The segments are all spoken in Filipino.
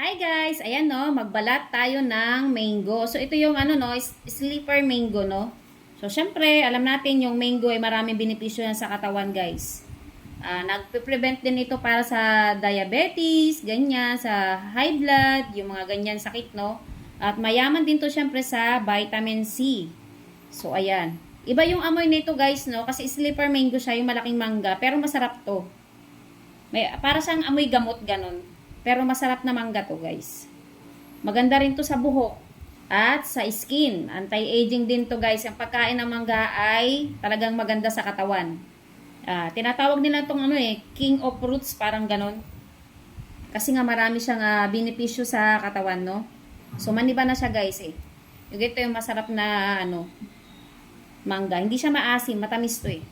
Hi guys! Ayan no, magbalat tayo ng mango. So ito yung ano no, sleeper mango no. So syempre, alam natin yung mango ay maraming benepisyo yan sa katawan guys. Ah, nagpe-prevent din ito para sa diabetes, ganyan, sa high blood, yung mga ganyan sakit no. At mayaman din to syempre sa vitamin C. So ayan. Iba yung amoy nito guys no, kasi sleeper mango siya, yung malaking mangga, pero masarap to. May, para siyang amoy gamot ganun. Pero masarap na mangga to, guys. Maganda rin to sa buhok at sa skin. Anti-aging din to, guys. Ang pagkain ng mangga ay talagang maganda sa katawan. Ah, tinatawag nila tong ano eh, king of fruits, parang ganun. Kasi nga marami siyang ah, benepisyo sa katawan, no? So, maniba na siya, guys, eh. Yung ito yung masarap na, ano, mangga. Hindi siya maasim, matamis to, eh.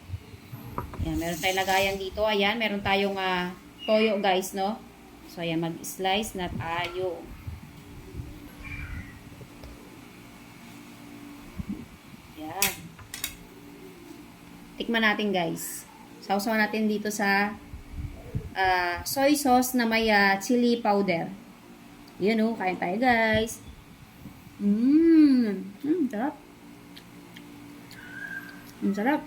Ayan, meron tayong lagayan dito. Ayan, meron tayong ah, toyo, guys, no? So, ayan, mag-slice na tayo. Ayan. Tikman natin, guys. Sausawan natin dito sa ah, soy sauce na may ah, chili powder. Yan oh, kain tayo, guys. Mmm. Mmm, sarap. Mmm, sarap.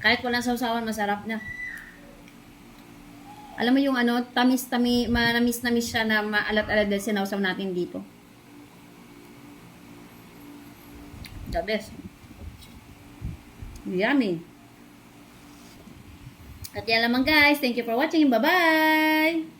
Kahit walang sausawan, masarap na. Alam mo yung ano, tamis-tami, manamis-namis siya na maalat-alat din sinausaw natin dito. The best. Yummy. At yan lamang guys. Thank you for watching. Bye-bye!